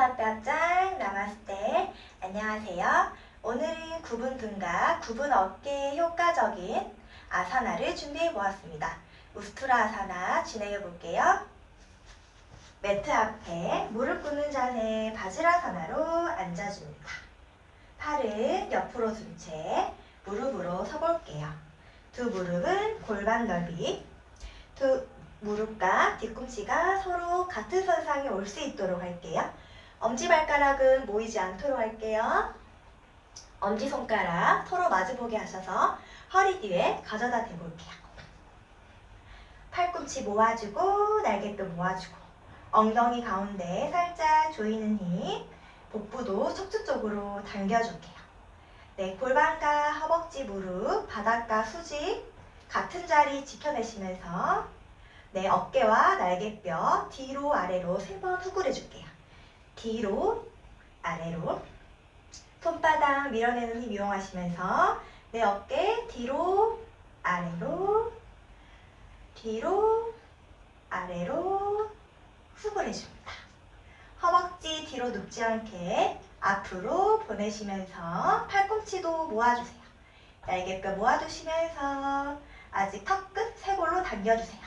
짠 나마스테 안녕하세요. 오늘은 구분 등과 구분 어깨에 효과적인 아사나를 준비해 보았습니다. 우스트라 아사나 진행해 볼게요. 매트 앞에 무릎 꿇는 자세 바지라사나로 앉아줍니다. 팔은 옆으로 둔 채 무릎으로 서볼게요. 두 무릎은 골반 넓이, 두 무릎과 뒤꿈치가 서로 같은 선상에 올 수 있도록 할게요. 엄지발가락은 모이지 않도록 할게요. 엄지손가락 서로 마주보게 하셔서 허리 뒤에 가져다 대볼게요. 팔꿈치 모아주고 날개뼈 모아주고 엉덩이 가운데 살짝 조이는 힘 복부도 척추 쪽으로 당겨줄게요. 네, 골반과 허벅지 무릎, 바닥과 수직 같은 자리 지켜내시면서 네, 어깨와 날개뼈 뒤로 아래로 세 번 후굴해 줄게요. 뒤로 아래로 손바닥 밀어내는 힘 이용하시면서 내 어깨 뒤로 아래로 뒤로 아래로 후굴해 줍니다. 허벅지 뒤로 눕지 않게 앞으로 보내시면서 팔꿈치도 모아주세요. 날개뼈 모아두시면서 아직 턱끝 쇄골로 당겨주세요.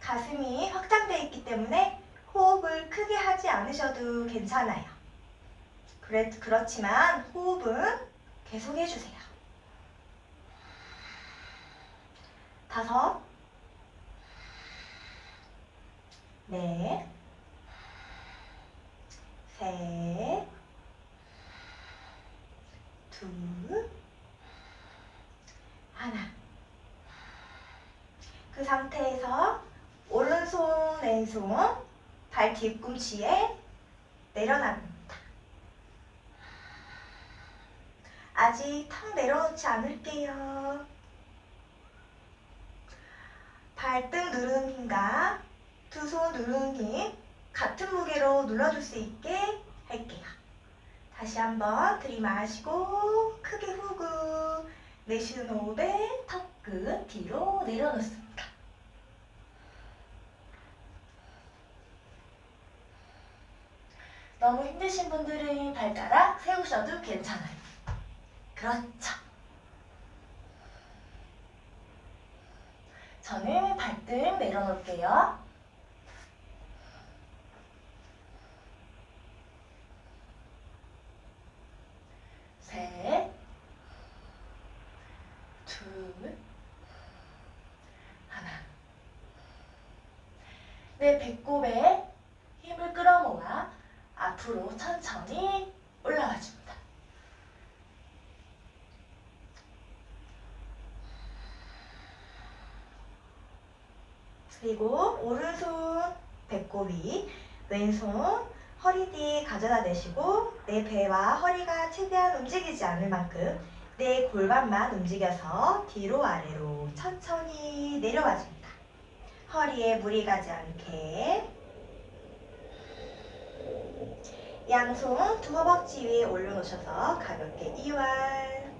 가슴이 있기 때문에 호흡을 크게 하지 않으셔도 괜찮아요. 그래, 그렇지만 호흡은 계속 해주세요. 다섯, 넷, 셋, 둘, 하나. 그 상태에서 오른손, 왼손, 발 뒤꿈치에 내려놔봅니다. 아직 턱 내려놓지 않을게요. 발등 누르는 힘과 두 손 누르는 힘 같은 무게로 눌러줄 수 있게 할게요. 다시 한번 들이마시고 크게 후구 내쉬는 호흡에 턱끝 뒤로 내려놓습니다. 너무 힘드신 분들은 발가락 세우셔도 괜찮아요. 그렇죠. 저는 발등 내려놓을게요. 셋, 둘, 하나. 내 배꼽에 힘을 끌어모아 앞으로 천천히 올라와 줍니다. 그리고 오른손 배꼽 위, 왼손 허리 뒤에 가져다 대시고 내 배와 허리가 최대한 움직이지 않을 만큼 내 골반만 움직여서 뒤로 아래로 천천히 내려와 줍니다. 허리에 무리 가지 않게 양손 두 허벅지 위에 올려놓으셔서 가볍게 이완